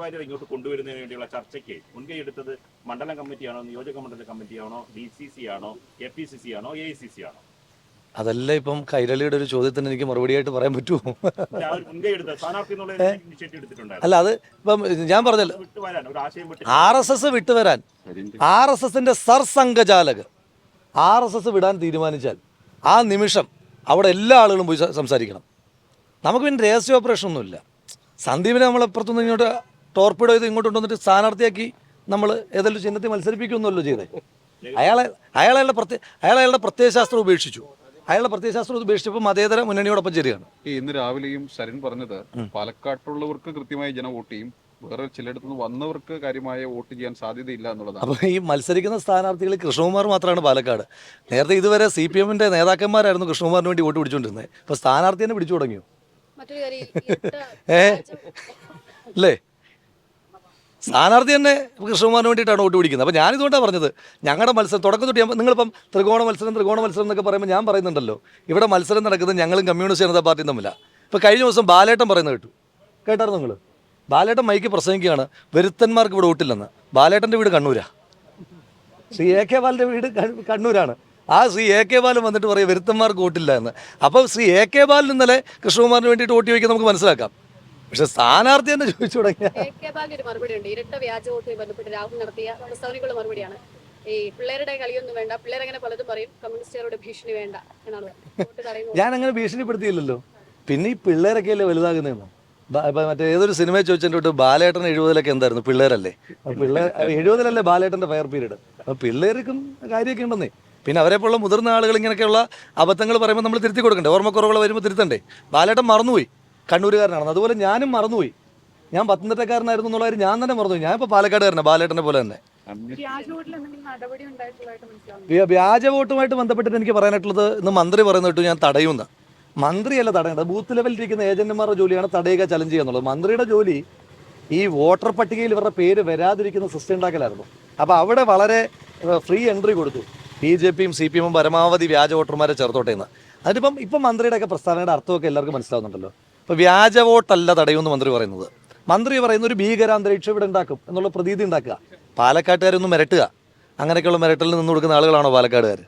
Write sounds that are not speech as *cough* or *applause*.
വാര്യർ ഇങ്ങോട്ട് കൊണ്ടുവരുന്നതിന് വേണ്ടിയുള്ള ചർച്ചയ്ക്ക് മുൻകൈ എടുത്തത് മണ്ഡലം കമ്മിറ്റിയാണോ നിയോജക മണ്ഡല കമ്മിറ്റിയാണോ ഡി സി സി ആണോ എ പി സി സി ആണോ എ ഐ സി സി ആണോ? അതല്ല ഇപ്പം കൈരളിയുടെ ഒരു ചോദ്യത്തിന് എനിക്ക് മറുപടിയായിട്ട് പറയാൻ പറ്റുമോ? അല്ല, അത് ഇപ്പം ഞാൻ പറഞ്ഞല്ലോ. വിട്ടു വരാൻ ഒരു ആശയം വിട്ട് ആർ എസ് എസ് വിട്ടുവരാൻ. ആർ എസ് എസിന്റെ സർസംഘചാലക് ആർ എസ് എസ് വിടാൻ തീരുമാനിച്ചാൽ ആ നിമിഷം അവിടെ എല്ലാ ആളുകളും പോയി സംസാരിക്കണം. നമുക്ക് പിന്നെ രഹസ്യ ഓപ്പറേഷൻ ഒന്നുമില്ല സന്ദീപിനെ നമ്മൾ അപ്പുറത്തുനിന്ന് ഇങ്ങോട്ട് ടോർപ്പിഡോ ചെയ്ത് ഇങ്ങോട്ട് കൊണ്ടുവന്നിട്ട് സ്ഥാനാർത്ഥിയാക്കി നമ്മൾ ഏതെങ്കിലും ചിഹ്നത്തിൽ മത്സരിപ്പിക്കുമെന്നല്ലോ ചെയ്തത് അയാളെ അയാളെ പ്രത്യേക അയാൾ അയാളുടെ പ്രത്യയശാസ്ത്രം ഉപേക്ഷിച്ചു. അയാളുടെ പ്രത്യയശാസ്ത്രം ഉപേക്ഷിച്ചപ്പോൾ മതേതര മുന്നണിയോടൊപ്പം ചേരുകയാണ്. ഈ ഇന്ന് രാവിലെയും സരിൻ പറഞ്ഞത് പാലക്കാട്ടുള്ളവർക്ക് കൃത്യമായി ജനം വോട്ട് ചെയ്യും വേറെ ചിലയിടത്തുനിന്ന് വന്നവർക്ക് കാര്യമായ വോട്ട് ചെയ്യാൻ സാധ്യതയില്ല എന്നുള്ളതാണ്. അപ്പോൾ ഈ മത്സരിക്കുന്ന സ്ഥാനാർത്ഥികൾ കൃഷ്ണകുമാർ മാത്രമാണ് പാലക്കാട്. നേരത്തെ ഇതുവരെ സി പി എമ്മിന്റെ നേതാക്കന്മാരായിരുന്നു കൃഷ്ണകുമാറിന് വേണ്ടി വോട്ട് പിടിച്ചുകൊണ്ടിരുന്നത് ഇപ്പോൾ സ്ഥാനാർത്ഥി തന്നെ പിടിച്ചു തുടങ്ങിയോ? *laughs* ഏ? അല്ലേ സ്ഥാനാർത്ഥി തന്നെ കൃഷ്ണകുമാറിന് വേണ്ടിയിട്ടാണ് വോട്ട് പിടിക്കുന്നത്. അപ്പോൾ ഞാനിതുകൊണ്ടാണ് പറഞ്ഞത്. ഞങ്ങളുടെ മത്സരം തുടക്കം തൊട്ട് ഞാൻ നിങ്ങളിപ്പം ത്രികോണ മത്സരം ത്രികോണ മത്സരം എന്നൊക്കെ പറയുമ്പോൾ ഞാൻ പറയുന്നുണ്ടല്ലോ. ഇവിടെ മത്സരം നടക്കുന്നത് ഞങ്ങളും കമ്മ്യൂണിസ്റ്റ് ജനതാ പാർട്ടിയും തമ്മിലാണ് ഇപ്പോൾ കഴിഞ്ഞ ദിവസം ബാലേട്ടൻ പറയുന്നത് കേട്ടു. കേട്ടായിരുന്നു നിങ്ങൾ ബാലേട്ടൻ മൈക്ക് പ്രസംഗിക്കുകയാണ്. വരുത്തന്മാർക്ക് ഇവിടെ വോട്ടില്ലെന്ന്. ബാലേട്ടന്റെ വീട് കണ്ണൂരാണ് ശ്രീ എ കെ ബാലിന്റെ വീട് കണ്ണൂരാണ്. ആ ശ്രീ എ കെ ബാലൻ വന്നിട്ട് പറയും വരുത്തന്മാർക്ക് വോട്ടില്ല എന്ന്. അപ്പോൾ ശ്രീ എ കെ ബാലൻ ഇന്നലെ കൃഷ്ണകുമാറിന് വേണ്ടിയിട്ട് വോട്ട് ചോദിക്കാൻ നമുക്ക് മനസ്സിലാക്കാം. പക്ഷെ സ്ഥാനാർത്ഥി തന്നെ ചോദിച്ചു തുടങ്ങിയ. ഇരട്ട വ്യാജ വോട്ടുമായി ബന്ധപ്പെട്ട് രാഹുൽ നടത്തിയ പ്രസ്താവനകളുടെ മറുപടിയാണ്. ഈ പിള്ളേരുടെ കളിയൊന്നും വേണ്ട പലതും പറയും. കമ്മ്യൂണിസ്റ്റുകാരുടെ ഭീഷണി വേണ്ട എന്നാണ് *laughs* ഞാൻ അങ്ങനെ ഭീഷണിപ്പെടുത്തിയില്ലല്ലോ. പിന്നെ ഈ പിള്ളേരൊക്കെ അല്ലേ വലുതാകുന്നതെന്ന്? മറ്റേ ഏതൊരു സിനിമ ചോദിച്ചിട്ട് ബാലേട്ടൻ എഴുപതിലൊക്കെ എന്തായിരുന്നു? പിള്ളേരല്ലേ. *laughs* പിള്ളേർ എഴുപതിലല്ലേ ബാലേട്ടന്റെ ഫയർ പീരീഡ്? അപ്പൊ പിള്ളേർക്കും കാര്യമൊക്കെ ഉണ്ടെന്നേ. പിന്നെ അവരെ പോലുള്ള മുതിർന്ന ആളുകൾ ഇങ്ങനെയൊക്കെയുള്ള അബദ്ധങ്ങൾ പറയുമ്പോൾ നമ്മൾ തിരുത്തി കൊടുക്കണ്ടേ? ഓർമ്മക്കുറവുകൾ വരുമ്പോൾ തിരുത്തണ്ടേ? ബാലേട്ടൻ മറന്നുപോയി. കണ്ണൂരുകാരനാണ്. അതുപോലെ ഞാനും മറന്നുപോയി. ഞാൻ പത്തനംതിട്ടക്കാരനായിരുന്നു എന്നുള്ള കാര്യം ഞാൻ തന്നെ മറന്നുപോയി. ഞാൻ ഇപ്പോൾ പാലക്കാടുകാരനാണ് ബാലേട്ടനെ പോലെ തന്നെ. വ്യ- വ്യാജ വോട്ടുമായിട്ട് ബന്ധപ്പെട്ടിട്ട് എനിക്ക് പറയാനായിട്ടുള്ളത് ഇന്ന് മന്ത്രി പറയുന്നിട്ട് ഞാൻ തടയുന്ന. മന്ത്രിയല്ല തടയേണ്ടത്. ബൂത്ത് ലെവലിൽ ഇരിക്കുന്ന ഏജന്റുമാരുടെ ജോലിയാണ് തടയുക ചലഞ്ച് ചെയ്യുക എന്നുള്ളത്. മന്ത്രിയുടെ ജോലി ഈ വോട്ടർ പട്ടികയിൽ ഇവരുടെ പേര് വരാതിരിക്കുന്ന സിസ്റ്റം ഉണ്ടാക്കലായിരുന്നു. അപ്പോൾ അവിടെ വളരെ ഫ്രീ എൻട്രി കൊടുത്തു. ബി ജെ പിയും സി പി എമ്മും പരമാവധി വ്യാജ വോട്ടർമാരെ ചേർത്തോട്ടെ എന്ന്. അതിനിപ്പം ഇപ്പം മന്ത്രിയുടെയൊക്കെ പ്രസ്താവനയുടെ അർത്ഥമൊക്കെ എല്ലാവർക്കും മനസ്സിലാവുന്നുണ്ടല്ലോ. ഇപ്പോൾ വ്യാജ വോട്ടല്ല തടയുമെന്ന് മന്ത്രി പറയുന്നത്. മന്ത്രി പറയുന്ന ഒരു ഭീകരാന്തരീക്ഷം ഇവിടെ ഉണ്ടാക്കും എന്നുള്ള പ്രതീതി ഉണ്ടാക്കുക. പാലക്കാട്ടുകാരൊന്നും മിരട്ടുക. അങ്ങനെയൊക്കെയുള്ള മിരട്ടലിൽ നിന്ന് കൊടുക്കുന്ന ആളുകളാണോ പാലക്കാടുകാർ